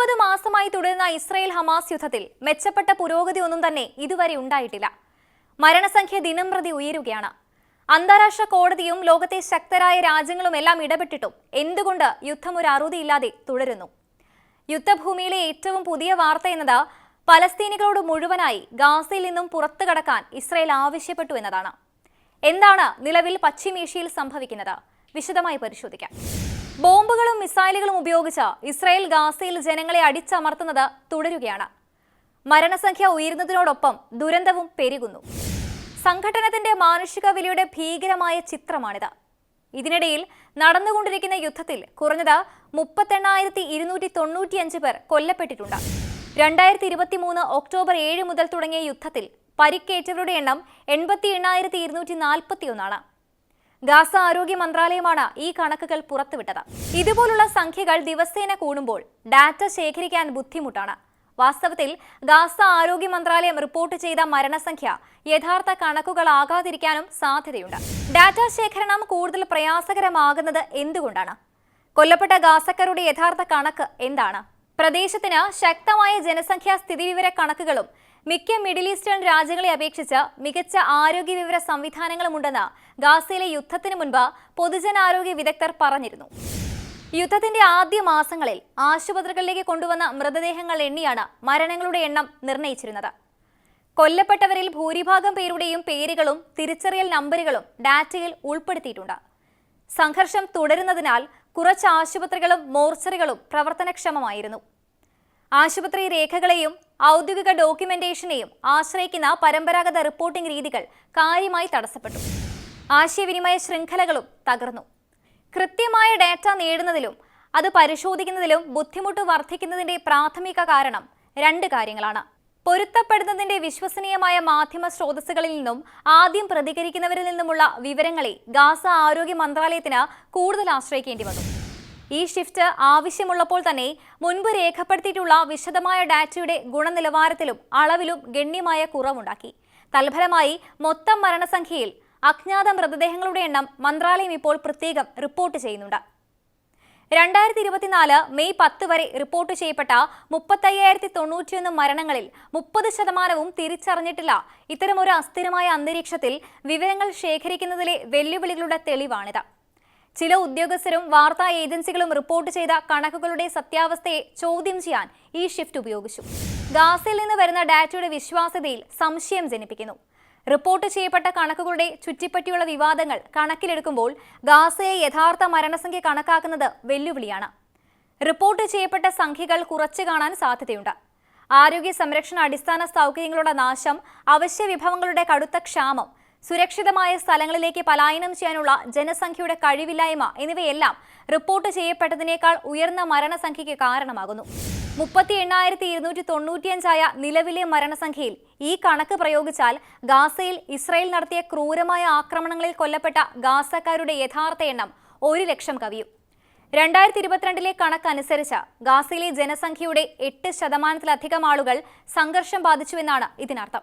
ഒൻപത് മാസമായി തുടരുന്ന ഇസ്രയേൽ ഹമാസ് യുദ്ധത്തിൽ മെച്ചപ്പെട്ട പുരോഗതി ഒന്നും തന്നെ ഇതുവരെ ഉണ്ടായിട്ടില്ല. മരണസംഖ്യ ദിനം പ്രതി ഉയരുകയാണ്. അന്താരാഷ്ട്ര കോടതിയും ലോകത്തെ ശക്തരായ രാജ്യങ്ങളും എല്ലാം ഇടപെട്ടിട്ടും എന്തുകൊണ്ട് യുദ്ധം ഒരു അറുതിയില്ലാതെ തുടരുന്നു? യുദ്ധഭൂമിയിലെ ഏറ്റവും പുതിയ വാർത്ത എന്നത് പലസ്തീനികളോട് മുഴുവനായി ഗാസയിൽ നിന്നും പുറത്തു കടക്കാൻ ഇസ്രയേൽ ആവശ്യപ്പെട്ടു എന്നതാണ്. എന്താണ് നിലവിൽ പശ്ചിമേഷ്യയിൽ സംഭവിക്കുന്നത്? വിശദമായി പരിശോധിക്കാം. ബോംബുകളും മിസൈലുകളും ഉപയോഗിച്ച് ഇസ്രായേൽ ഗാസയിൽ ജനങ്ങളെ അടിച്ചമർത്തുന്നത് തുടരുകയാണ്. മരണസംഖ്യ ഉയരുന്നതിനോടൊപ്പം ദുരന്തവും പെരുകുന്നു. സംഘടനത്തിന്റെ മാനുഷിക വിലയുടെ ഭീകരമായ ചിത്രമാണിത്. ഇതിനിടയിൽ നടന്നുകൊണ്ടിരിക്കുന്ന യുദ്ധത്തിൽ കുറഞ്ഞത് മുപ്പത്തെണ്ണായിരത്തി ഇരുന്നൂറ്റി തൊണ്ണൂറ്റിയഞ്ച് പേർ കൊല്ലപ്പെട്ടിട്ടുണ്ട്. രണ്ടായിരത്തി ഇരുപത്തി മൂന്ന് ഒക്ടോബർ ഏഴ് മുതൽ തുടങ്ങിയ യുദ്ധത്തിൽ പരിക്കേറ്റവരുടെ എണ്ണം എൺപത്തി എണ്ണായിരത്തി ഇരുന്നൂറ്റി നാൽപ്പത്തി ഒന്നാണ് ഗാസ ആരോഗ്യ മന്ത്രാലയമാണ് ഈ കണക്കുകൾ പുറത്തുവിട്ടത്. ഇതുപോലുള്ള സംഖ്യകൾ ദിവസേന കൂടുമ്പോൾ ഡാറ്റ ശേഖരിക്കാൻ ബുദ്ധിമുട്ടാണ്. വാസ്തവത്തിൽ ഗാസ ആരോഗ്യ മന്ത്രാലയം റിപ്പോർട്ട് ചെയ്ത മരണസംഖ്യ യഥാർത്ഥ കണക്കുകളാകാതിരിക്കാനും സാധ്യതയുണ്ട്. ഡാറ്റ ശേഖരണം കൂടുതൽ പ്രയാസകരമാകുന്നത് എന്തുകൊണ്ടാണ്? കൊല്ലപ്പെട്ട ഗാസക്കാരുടെ യഥാർത്ഥ കണക്ക് എന്താണ്? പ്രദേശത്തിന് ശക്തമായ ജനസംഖ്യാ സ്ഥിതിവിവര കണക്കുകളും മിക്ക മിഡിൽ ഈസ്റ്റേൺ രാജ്യങ്ങളെ അപേക്ഷിച്ച് മികച്ച ആരോഗ്യ വിവര സംവിധാനങ്ങളുമുണ്ടെന്ന് ഗാസയിലെ യുദ്ധത്തിന് മുൻപ് പൊതുജനാരോഗ്യ വിദഗ്ധർ പറഞ്ഞിരുന്നു. യുദ്ധത്തിന്റെ ആദ്യ മാസങ്ങളിൽ ആശുപത്രികളിലേക്ക് കൊണ്ടുവന്ന മൃതദേഹങ്ങൾ എണ്ണിയാണ് മരണങ്ങളുടെ എണ്ണം നിർണയിച്ചിരുന്നത് കൊല്ലപ്പെട്ടവരിൽ ഭൂരിഭാഗം പേരുടെയും പേരുകളും തിരിച്ചറിയൽ നമ്പറുകളും ഡാറ്റയിൽ ഉൾപ്പെടുത്തിയിട്ടുണ്ട്. സംഘർഷം തുടരുന്നതിനാൽ കുറച്ച് ആശുപത്രികളും മോർച്ചറികളും പ്രവർത്തനക്ഷമമായിരുന്നു. ആശുപത്രി രേഖകളെയും ഔദ്യോഗിക ഡോക്യുമെന്റേഷനെയും ആശ്രയിക്കുന്ന പരമ്പരാഗത റിപ്പോർട്ടിംഗ് രീതികൾ കാര്യമായി തടസ്സപ്പെട്ടു. ആശയവിനിമയ ശൃംഖലകളും തകർന്നു. കൃത്യമായ ഡാറ്റ നേടുന്നതിലും അത് പരിശോധിക്കുന്നതിലും ബുദ്ധിമുട്ട് വർദ്ധിക്കുന്നതിന്റെ പ്രാഥമിക കാരണം രണ്ട് കാര്യങ്ങളാണ്. പൊരുത്തപ്പെടുന്നതിന്റെ വിശ്വസനീയമായ മാധ്യമ സ്രോതസ്സുകളിൽ നിന്നും ആദ്യം പ്രതികരിക്കുന്നവരിൽ നിന്നുമുള്ള വിവരങ്ങളെ ഗാസ ആരോഗ്യ മന്ത്രാലയത്തിന് കൂടുതൽ ആശ്രയിക്കേണ്ടി വന്നു. ഈ ഷിഫ്റ്റ് ആവശ്യമുള്ളപ്പോൾ തന്നെ മുൻപ് രേഖപ്പെടുത്തിയിട്ടുള്ള വിശദമായ ഡാറ്റയുടെ ഗുണനിലവാരത്തിലും അളവിലും ഗണ്യമായ കുറവുണ്ടാക്കി. തൽഫലമായി മൊത്തം മരണസംഖ്യയിൽ അജ്ഞാത മൃതദേഹങ്ങളുടെ എണ്ണം മന്ത്രാലയം ഇപ്പോൾ പ്രത്യേകം റിപ്പോർട്ട് ചെയ്യുന്നുണ്ട്. രണ്ടായിരത്തി ഇരുപത്തിനാല് മെയ് പത്ത് വരെ റിപ്പോർട്ട് ചെയ്യപ്പെട്ട മുപ്പത്തയ്യായിരത്തി തൊണ്ണൂറ്റിയൊന്ന് മരണങ്ങളിൽ മുപ്പത് ശതമാനവും തിരിച്ചറിഞ്ഞിട്ടില്ല. ഇത്തരമൊരു അസ്ഥിരമായ അന്തരീക്ഷത്തിൽ വിവരങ്ങൾ ശേഖരിക്കുന്നതിലെ വെല്ലുവിളികളുടെ തെളിവാണിത്. ചില ഉദ്യോഗസ്ഥരും വാർത്താ ഏജൻസികളും റിപ്പോർട്ട് ചെയ്ത കണക്കുകളുടെ സത്യാവസ്ഥയെ ചോദ്യം ചെയ്യാൻ ഈ ഷിഫ്റ്റ് ഉപയോഗിച്ചു. ഗാസയിൽ നിന്ന് വരുന്ന ഡാറ്റയുടെ വിശ്വാസ്യതയിൽ സംശയം ജനിപ്പിക്കുന്നു. റിപ്പോർട്ട് ചെയ്യപ്പെട്ട കണക്കുകളുടെ ചുറ്റിപ്പറ്റിയുള്ള വിവാദങ്ങൾ കണക്കിലെടുക്കുമ്പോൾ ഗാസയെ യഥാർത്ഥ മരണസംഖ്യ കണക്കാക്കുന്നത് വെല്ലുവിളിയാണ്. റിപ്പോർട്ട് ചെയ്യപ്പെട്ട സംഖ്യകൾ കുറച്ചു കാണാൻ സാധ്യതയുണ്ട്. ആരോഗ്യ സംരക്ഷണ അടിസ്ഥാന സൗകര്യങ്ങളുടെ നാശം അവശ്യ വിഭവങ്ങളുടെ കടുത്ത ക്ഷാമം സുരക്ഷിതമായ സ്ഥലങ്ങളിലേക്ക് പലായനം ചെയ്യാനുള്ള ജനസംഖ്യയുടെ കഴിവില്ലായ്മ എന്നിവയെല്ലാം റിപ്പോർട്ട് ചെയ്യപ്പെട്ടതിനേക്കാൾ ഉയർന്ന മരണസംഖ്യയ്ക്ക് കാരണമാകുന്നു. മുപ്പത്തി എണ്ണായിരത്തി ഇരുന്നൂറ്റി തൊണ്ണൂറ്റിയഞ്ചായ നിലവിലെ മരണസംഖ്യയിൽ ഈ കണക്ക് പ്രയോഗിച്ചാൽ ഗാസയിൽ ഇസ്രയേൽ നടത്തിയ ക്രൂരമായ ആക്രമണങ്ങളിൽ കൊല്ലപ്പെട്ട ഗാസക്കാരുടെ യഥാർത്ഥ എണ്ണം ഒരു ലക്ഷം കവിയും. രണ്ടായിരത്തി ഇരുപത്തിരണ്ടിലെ കണക്കനുസരിച്ച് ഗാസയിലെ ജനസംഖ്യയുടെ എട്ട് ശതമാനത്തിലധികം ആളുകൾ സംഘർഷം ബാധിച്ചുവെന്നാണ് ഇതിനർത്ഥം.